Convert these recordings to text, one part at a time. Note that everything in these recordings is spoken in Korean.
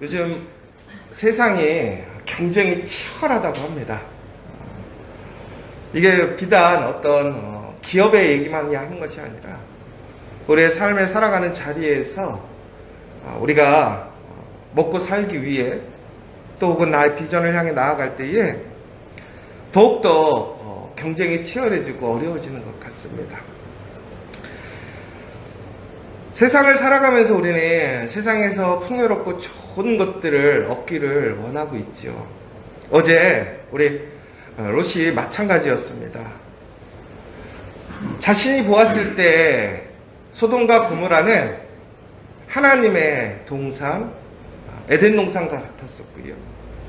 요즘 세상이 경쟁이 치열하다고 합니다. 이게 비단 어떤 어, 기업의 얘기만 하는 것이 아니라 우리의 삶에 살아가는 자리에서 어, 우리가 어, 먹고 살기 위해 또 혹은 나의 비전을 향해 나아갈 때에 더욱더 어, 경쟁이 치열해지고 어려워지는 것 같습니다. 세상을 살아가면서 우리는 세상에서 풍요롭고 좋은 것들을 얻기를 원하고 있죠. 어제 우리 어, 롯이 마찬가지였습니다. 자신이 보았을 때 소돔과 고모라는 하나님의 동산, 에덴 동산 같았었고요.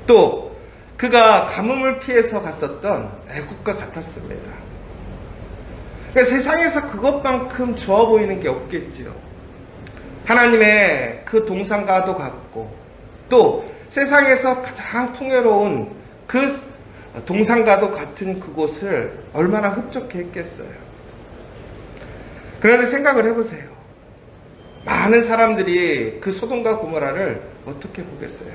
또 그가 가뭄을 피해서 갔었던 애국과 같았습니다. 그러니까 세상에서 그것만큼 좋아 보이는 게 없겠지요. 하나님의 그 동산과도 같고 또 세상에서 가장 풍요로운 그 동산과도 같은 그곳을 얼마나 흡족해 했겠어요. 그런데 생각을 해보세요. 많은 사람들이 그 소돔과 고모라를 어떻게 보겠어요?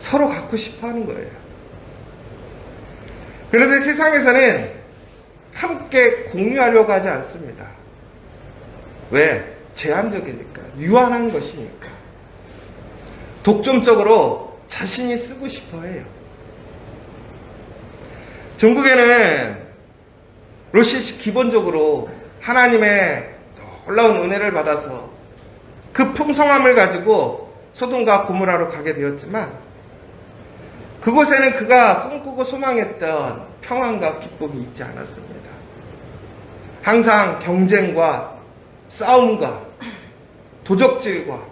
서로 갖고 싶어 하는 거예요. 그런데 세상에서는 함께 공유하려고 하지 않습니다. 왜? 제한적이니까. 유한한 것이니까. 독점적으로 자신이 쓰고 싶어 해요. 중국에는 롯이 기본적으로 하나님의 놀라운 은혜를 받아서 그 풍성함을 가지고 소돔과 고모라로 가게 되었지만 그곳에는 그가 꿈꾸고 소망했던 평안과 기쁨이 있지 않았습니다. 항상 경쟁과 싸움과 도적질과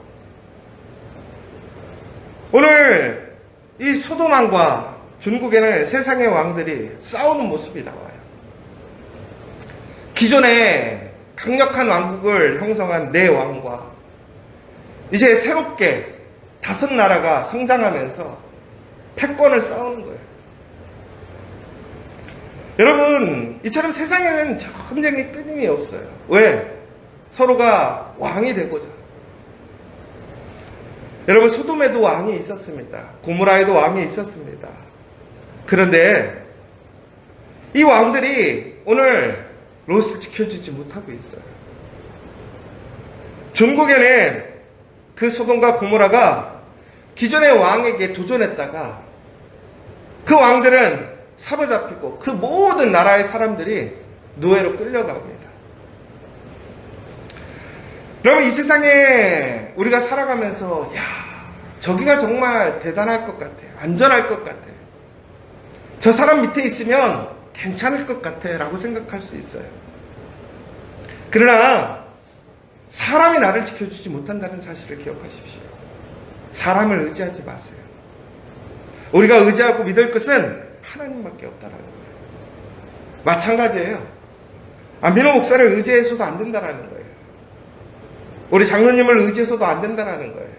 오늘 이 소돔왕과 중국에는 세상의 왕들이 싸우는 모습이 나와요. 기존에 강력한 왕국을 형성한 네 왕과 이제 새롭게 다섯 나라가 성장하면서 패권을 싸우는 거예요. 여러분, 이처럼 세상에는 전쟁이 끊임이 없어요. 왜? 서로가 왕이 되고자. 여러분, 소돔에도 왕이 있었습니다. 고무라에도 왕이 있었습니다. 그런데 이 왕들이 오늘 롯을 지켜주지 못하고 있어요. 중국에는 그 소돔과 고모라가 기존의 왕에게 도전했다가 그 왕들은 사로잡히고 그 모든 나라의 사람들이 노예로 끌려갑니다. 여러분 이 세상에 우리가 살아가면서 야 저기가 정말 대단할 것 같아 안전할 것 같아 저 사람 밑에 있으면 괜찮을 것 같아 라고 생각할 수 있어요. 그러나 사람이 나를 지켜주지 못한다는 사실을 기억하십시오. 사람을 의지하지 마세요. 우리가 의지하고 믿을 것은 하나님밖에 없다라는 거예요. 마찬가지예요. 안민호 목사를 의지해서도 안 된다라는 거예요. 우리 장로님을 의지해서도 안 된다라는 거예요.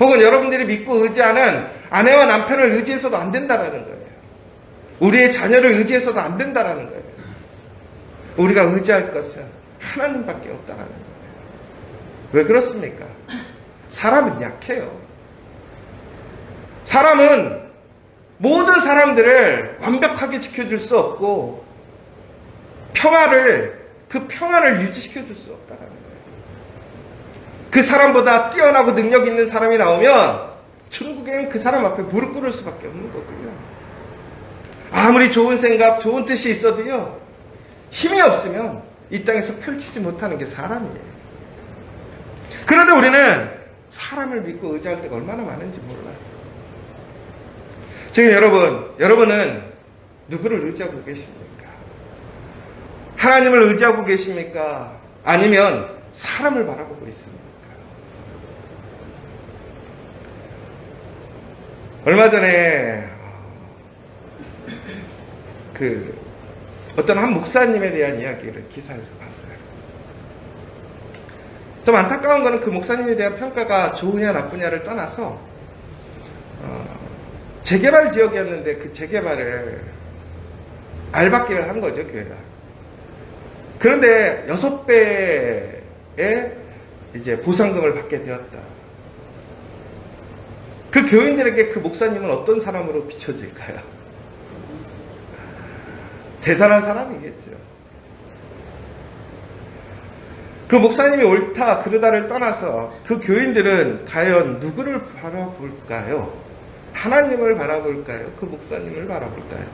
혹은 여러분들이 믿고 의지하는 아내와 남편을 의지해서도 안 된다라는 거예요. 우리의 자녀를 의지해서도 안 된다라는 거예요. 우리가 의지할 것은 하나님밖에 없다라는 거예요. 왜 그렇습니까? 사람은 약해요. 사람은 모든 사람들을 완벽하게 지켜줄 수 없고 평화를 그 평화를 유지시켜 줄 수 없다라는 거예요. 그 사람보다 뛰어나고 능력 있는 사람이 나오면 중국엔 그 사람 앞에 무릎 꿇을 수밖에 없는 거고요. 아무리 좋은 생각, 좋은 뜻이 있어도요, 힘이 없으면 이 땅에서 펼치지 못하는 게 사람이에요. 그런데 우리는 사람을 믿고 의지할 때가 얼마나 많은지 몰라요. 지금 여러분, 여러분은 누구를 의지하고 계십니까? 하나님을 의지하고 계십니까? 아니면 사람을 바라보고 있습니까? 얼마 전에 그 어떤 한 목사님에 대한 이야기를 기사에서 봤어요. 좀 안타까운 거는 그 목사님에 대한 평가가 좋으냐 나쁘냐를 떠나서 어, 재개발 지역이었는데 그 재개발을 알받기를 한 거죠 교회가. 그런데 여섯 배의 이제 보상금을 받게 되었다. 그 교인들에게 그 목사님은 어떤 사람으로 비춰질까요? 대단한 사람이겠죠. 그 목사님이 옳다, 그르다를 떠나서 그 교인들은 과연 누구를 바라볼까요? 하나님을 바라볼까요? 그 목사님을 바라볼까요?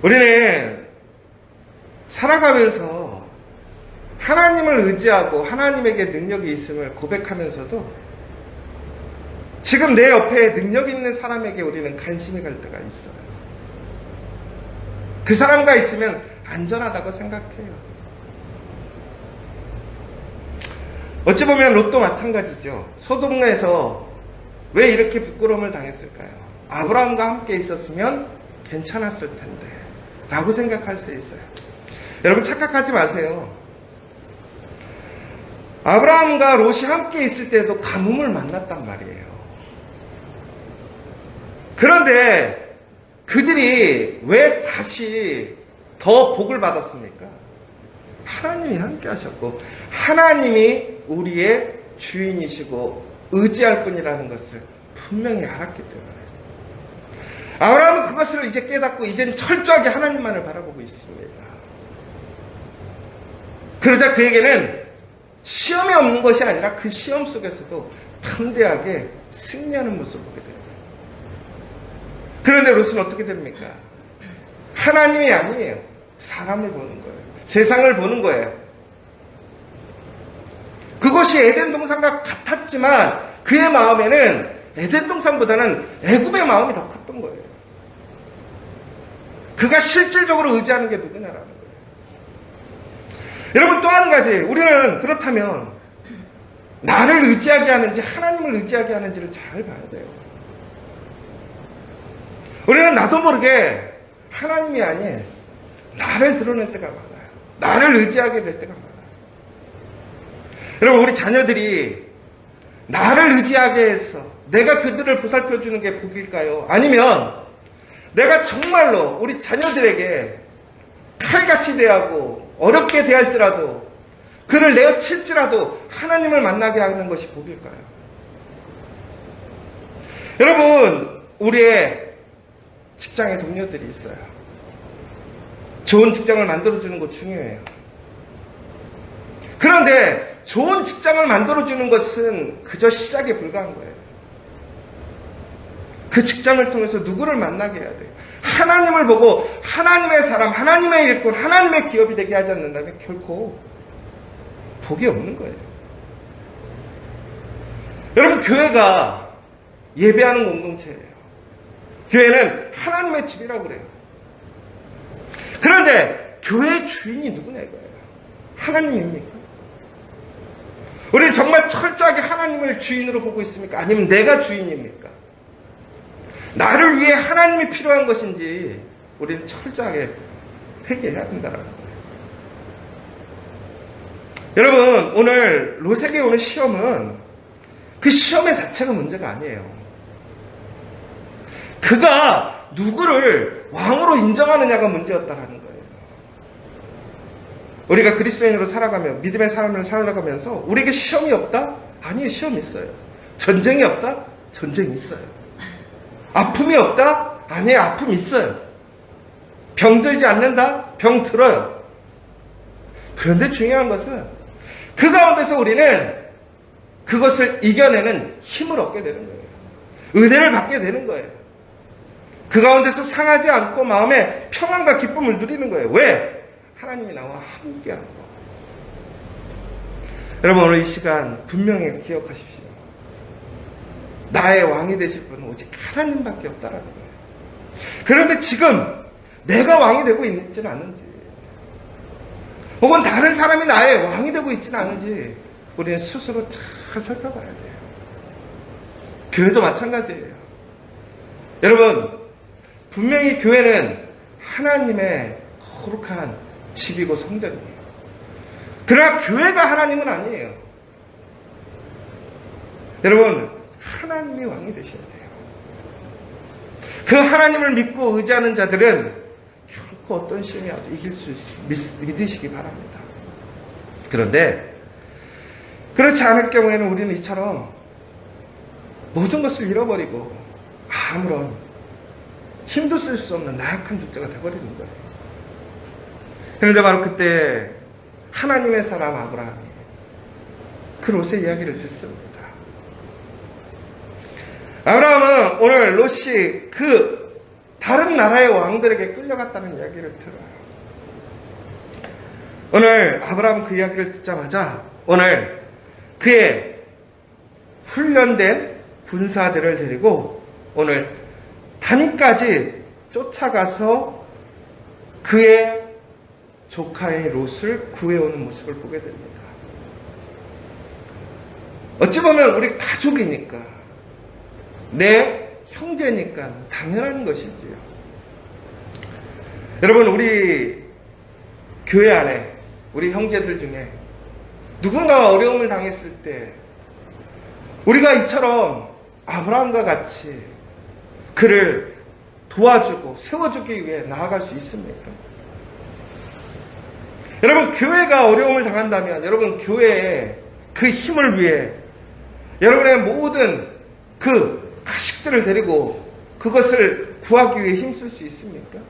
우리는 살아가면서 하나님을 의지하고 하나님에게 능력이 있음을 고백하면서도 지금 내 옆에 능력 있는 사람에게 우리는 관심이 갈 때가 있어요. 그 사람과 있으면 안전하다고 생각해요. 어찌 보면 롯도 마찬가지죠. 소돔에서 왜 이렇게 부끄러움을 당했을까요? 아브라함과 함께 있었으면 괜찮았을 텐데. 라고 생각할 수 있어요. 여러분 착각하지 마세요. 아브라함과 롯이 함께 있을 때도 가뭄을 만났단 말이에요. 그런데 그들이 왜 다시 더 복을 받았습니까? 하나님이 함께 하셨고, 하나님이 우리의 주인이시고 의지할 분이라는 것을 분명히 알았기 때문에. 아브라함은 그것을 이제 깨닫고, 이제는 철저하게 하나님만을 바라보고 있습니다. 그러자 그에게는 시험이 없는 것이 아니라 그 시험 속에서도 담대하게 승리하는 모습을 보게 됩니다. 그런데 롯은 어떻게 됩니까? 하나님이 아니에요. 사람을 보는 거예요. 세상을 보는 거예요. 그것이 에덴 동산과 같았지만 그의 마음에는 에덴 동산보다는 애굽의 마음이 더 컸던 거예요. 그가 실질적으로 의지하는 게 누구냐라는 거예요. 여러분 또 한 가지 우리는 그렇다면 나를 의지하게 하는지 하나님을 의지하게 하는지를 잘 봐야 돼요. 우리는 나도 모르게 하나님이 아닌 나를 드러낼 때가 많아요. 나를 의지하게 될 때가 많아요. 여러분, 우리 자녀들이 나를 의지하게 해서 내가 그들을 보살펴 주는 게 복일까요? 아니면 내가 정말로 우리 자녀들에게 칼같이 대하고 어렵게 대할지라도 그를 내어 칠지라도 하나님을 만나게 하는 것이 복일까요? 여러분, 우리의 직장에 동료들이 있어요. 좋은 직장을 만들어주는 것 중요해요. 그런데 좋은 직장을 만들어주는 것은 그저 시작에 불과한 거예요. 그 직장을 통해서 누구를 만나게 해야 돼요. 하나님을 보고 하나님의 사람, 하나님의 일꾼, 하나님의 기업이 되게 하지 않는다면 결코 복이 없는 거예요. 여러분, 교회가 예배하는 공동체예요. 교회는 하나님의 집이라고 그래요. 그런데 교회의 주인이 누구냐 이거예요. 하나님입니까? 우리는 정말 철저하게 하나님을 주인으로 보고 있습니까? 아니면 내가 주인입니까? 나를 위해 하나님이 필요한 것인지 우리는 철저하게 회개해야 된다는 거예요. 여러분, 오늘 롯에게 오는 시험은 그 시험의 자체가 문제가 아니에요. 그가 누구를 왕으로 인정하느냐가 문제였다라는 거예요. 우리가 그리스도인으로 살아가며 믿음의 삶을 살아가면서 우리에게 시험이 없다? 아니에요. 시험이 있어요. 전쟁이 없다? 전쟁이 있어요. 아픔이 없다? 아니에요. 아픔이 있어요. 병들지 않는다? 병 들어요. 그런데 중요한 것은 그 가운데서 우리는 그것을 이겨내는 힘을 얻게 되는 거예요. 은혜를 받게 되는 거예요. 그 가운데서 상하지 않고 마음에 평안과 기쁨을 누리는 거예요. 왜? 하나님이 나와 함께하는 거. 여러분 오늘 이 시간 분명히 기억하십시오. 나의 왕이 되실 분은 오직 하나님밖에 없다라는 거예요. 그런데 지금 내가 왕이 되고 있지는 않은지, 혹은 다른 사람이 나의 왕이 되고 있지는 않은지, 우리는 스스로 잘 살펴봐야 돼요. 교회도 마찬가지예요. 여러분, 분명히 교회는 하나님의 거룩한 집이고 성전이에요. 그러나 교회가 하나님은 아니에요. 여러분, 하나님이 왕이 되셔야 돼요. 그 하나님을 믿고 의지하는 자들은 결코 어떤 시험이 와도 이길 수 있, 믿, 믿으시기 바랍니다. 그런데 그렇지 않을 경우에는 우리는 이처럼 모든 것을 잃어버리고 아무런 힘도 쓸 수 없는 나약한 존재가 되어버리는 거예요. 그런데 바로 그때 하나님의 사람 아브라함이 그 롯의 이야기를 듣습니다. 아브라함은 오늘 롯이 그 다른 나라의 왕들에게 끌려갔다는 이야기를 들어요. 오늘 아브라함 그 이야기를 듣자마자 오늘 그의 훈련된 군사들을 데리고 오늘 단까지 쫓아가서 그의 조카의 롯을 구해오는 모습을 보게 됩니다. 어찌 보면 우리 가족이니까 내 형제니까 당연한 것이지요. 여러분 우리 교회 안에 우리 형제들 중에 누군가가 어려움을 당했을 때 우리가 이처럼 아브라함과 같이 그를 도와주고 세워주기 위해 나아갈 수 있습니까? 여러분 교회가 어려움을 당한다면 여러분 교회에 그 힘을 위해 여러분의 모든 그 가식들을 데리고 그것을 구하기 위해 힘쓸 수 있습니까?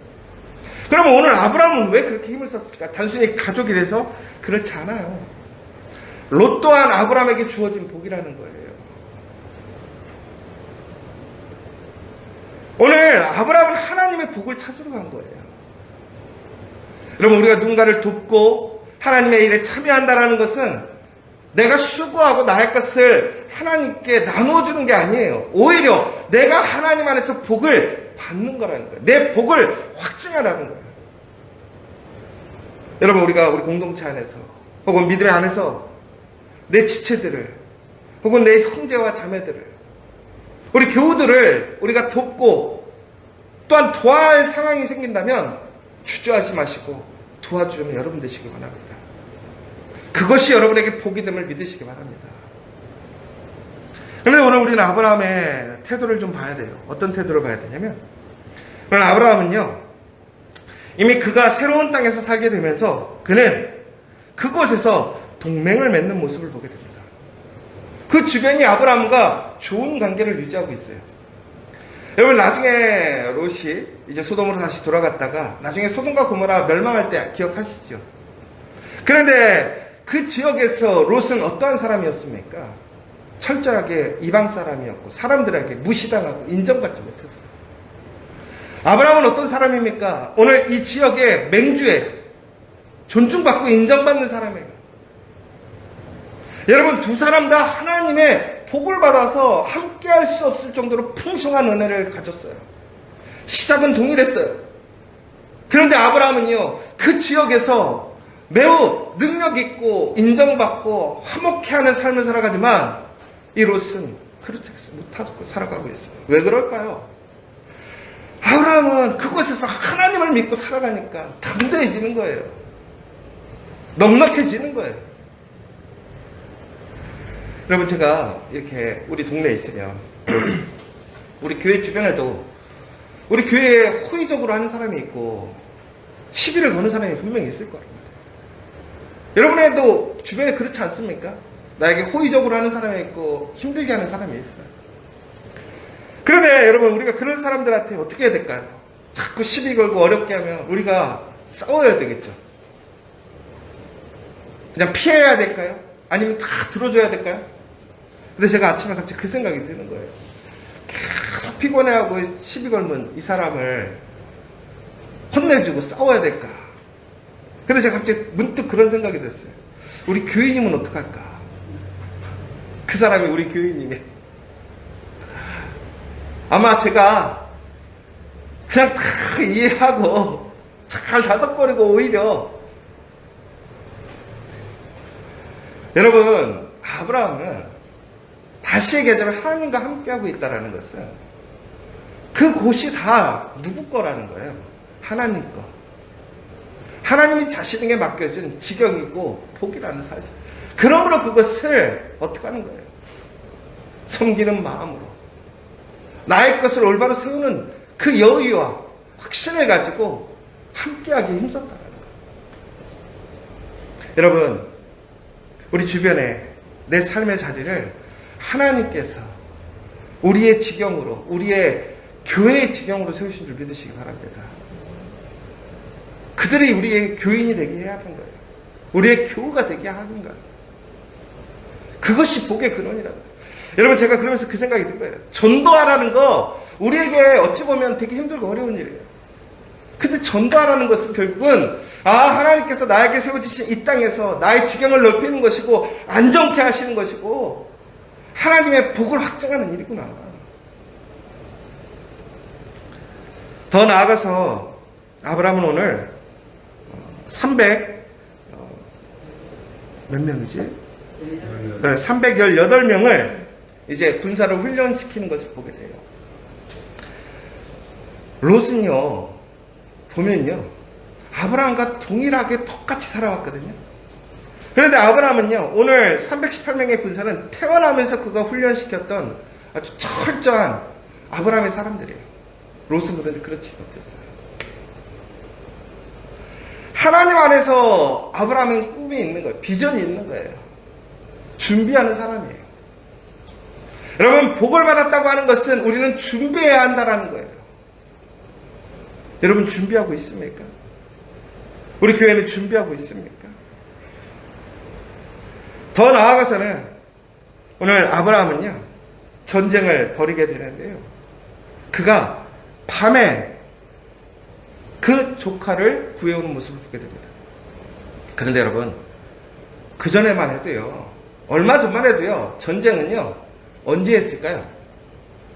그러면 오늘 아브라함은 왜 그렇게 힘을 썼을까? 단순히 가족이라서 그렇지 않아요. 롯 또한 아브라함에게 주어진 복이라는 거예요. 오늘 아브라함은 하나님의 복을 찾으러 간 거예요. 여러분 우리가 누군가를 돕고 하나님의 일에 참여한다라는 것은 내가 수고하고 나의 것을 하나님께 나눠주는 게 아니에요. 오히려 내가 하나님 안에서 복을 받는 거라는 거예요. 내 복을 확증하라는 거예요. 여러분 우리가 우리 공동체 안에서 혹은 믿음 안에서 내 지체들을 혹은 내 형제와 자매들을 우리 교우들을 우리가 돕고 또한 도와할 상황이 생긴다면 주저하지 마시고 도와주면 여러분 되시기 바랍니다. 그것이 여러분에게 복이 됨을 믿으시기 바랍니다. 그런데 오늘 우리는 아브라함의 태도를 좀 봐야 돼요. 어떤 태도를 봐야 되냐면 오늘 아브라함은요 이미 그가 새로운 땅에서 살게 되면서 그는 그곳에서 동맹을 맺는 모습을 보게 됩니다. 그 주변이 아브라함과 좋은 관계를 유지하고 있어요. 여러분 나중에 롯이 이제 소돔으로 다시 돌아갔다가 나중에 소돔과 고모라 멸망할 때 기억하시죠? 그런데 그 지역에서 롯은 어떠한 사람이었습니까? 철저하게 이방 사람이었고 사람들에게 무시당하고 인정받지 못했어요. 아브라함은 어떤 사람입니까? 오늘 이 지역의 맹주에 존중받고 인정받는 사람이에요. 여러분 두 사람 다 하나님의 복을 받아서 함께 할 수 없을 정도로 풍성한 은혜를 가졌어요. 시작은 동일했어요. 그런데 아브라함은요, 그 지역에서 매우 능력 있고 인정받고 화목해하는 삶을 살아가지만 이 롯은 그렇지 못하고 살아가고 있어요. 왜 그럴까요? 아브라함은 그곳에서 하나님을 믿고 살아가니까 담대해지는 거예요. 넉넉해지는 거예요. 여러분 제가 이렇게 우리 동네에 있으면 우리 교회 주변에도 우리 교회에 호의적으로 하는 사람이 있고 시비를 거는 사람이 분명히 있을 거예요. 여러분에도 주변에 그렇지 않습니까? 나에게 호의적으로 하는 사람이 있고 힘들게 하는 사람이 있어요. 그런데 여러분 우리가 그런 사람들한테 어떻게 해야 될까요? 자꾸 시비 걸고 어렵게 하면 우리가 싸워야 되겠죠. 그냥 피해야 될까요? 아니면 다 들어줘야 될까요? 근데 제가 아침에 갑자기 그 생각이 드는 거예요. 계속 피곤해하고 시비 걸면 이 사람을 혼내주고 싸워야 될까? 근데 제가 갑자기 문득 그런 생각이 들었어요. 우리 교인님은 어떡할까? 그 사람이 우리 교인님이. 아마 제가 그냥 다 이해하고 잘 다독거리고 오히려 여러분 아브라함은 다시의 계절을 하나님과 함께하고 있다는 것은 그 곳이 다 누구 거라는 거예요. 하나님 거. 하나님이 자신에게 맡겨준 지경이고 복이라는 사실. 그러므로 그것을 어떻게 하는 거예요? 섬기는 마음으로. 나의 것을 올바로 세우는 그 여유와 확신을 가지고 함께하기 힘썼다는 거예요. 여러분, 우리 주변에 내 삶의 자리를 하나님께서 우리의 지경으로, 우리의 교회의 지경으로 세우신 줄 믿으시기 바랍니다. 그들이 우리의 교인이 되게 해야 하는 거예요. 우리의 교우가 되게 하는 거예요. 그것이 복의 근원이라는 거예요. 여러분 제가 그러면서 그 생각이 든 거예요. 전도하라는 거 우리에게 어찌 보면 되게 힘들고 어려운 일이에요. 근데 전도하라는 것은 결국은 아 하나님께서 나에게 세워주신 이 땅에서 나의 지경을 넓히는 것이고 안정케 하시는 것이고 하나님의 복을 확증하는 일이구나. 더 나아가서 아브라함은 오늘 300 어, 몇 명이지? 네, 318명을 이제 군사를 훈련시키는 것을 보게 돼요. 롯은요, 보면요, 아브라함과 동일하게 똑같이 살아왔거든요. 그런데 아브라함은요, 오늘 318명의 군사는 태어나면서 그가 훈련시켰던 아주 철저한 아브라함의 사람들이에요. 롯은 그런데 그렇지 못했어요. 하나님 안에서 아브라함은 꿈이 있는 거예요. 비전이 있는 거예요. 준비하는 사람이에요. 여러분, 복을 받았다고 하는 것은 우리는 준비해야 한다는 거예요. 여러분, 준비하고 있습니까? 우리 교회는 준비하고 있습니까? 더 나아가서는 오늘 아브라함은요, 전쟁을 벌이게 되는데요. 그가 밤에 그 조카를 구해오는 모습을 보게 됩니다. 그런데 여러분, 그 전에만 해도요, 얼마 전만 해도요, 전쟁은요, 언제 했을까요?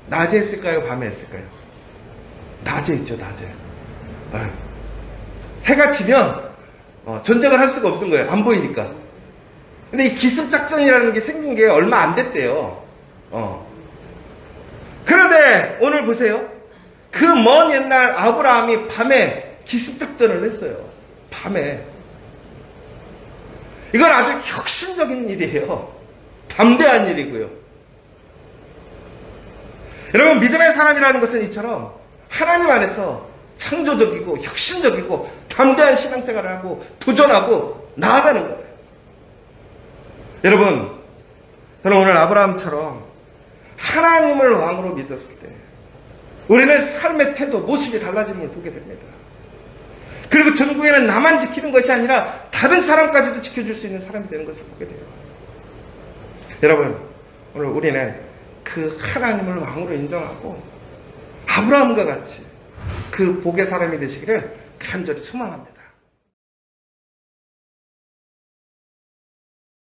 낮에 했을까요? 밤에 했을까요? 낮에 했죠, 낮에. 아유. 해가 지면, 어, 전쟁을 할 수가 없는 거예요. 안 보이니까. 근데 이 기습작전이라는 게 생긴 게 얼마 안 됐대요. 어. 그런데 오늘 보세요. 그 먼 옛날 아브라함이 밤에 기습작전을 했어요. 밤에. 이건 아주 혁신적인 일이에요. 담대한 일이고요. 여러분, 믿음의 사람이라는 것은 이처럼 하나님 안에서 창조적이고 혁신적이고 담대한 신앙생활을 하고 도전하고 나아가는 거예요. 여러분, 저는 오늘 아브라함처럼 하나님을 왕으로 믿었을 때 우리는 삶의 태도, 모습이 달라짐을 보게 됩니다. 그리고 전국에는 나만 지키는 것이 아니라 다른 사람까지도 지켜줄 수 있는 사람이 되는 것을 보게 돼요. 여러분, 오늘 우리는 그 하나님을 왕으로 인정하고 아브라함과 같이 그 복의 사람이 되시기를 간절히 소망합니다.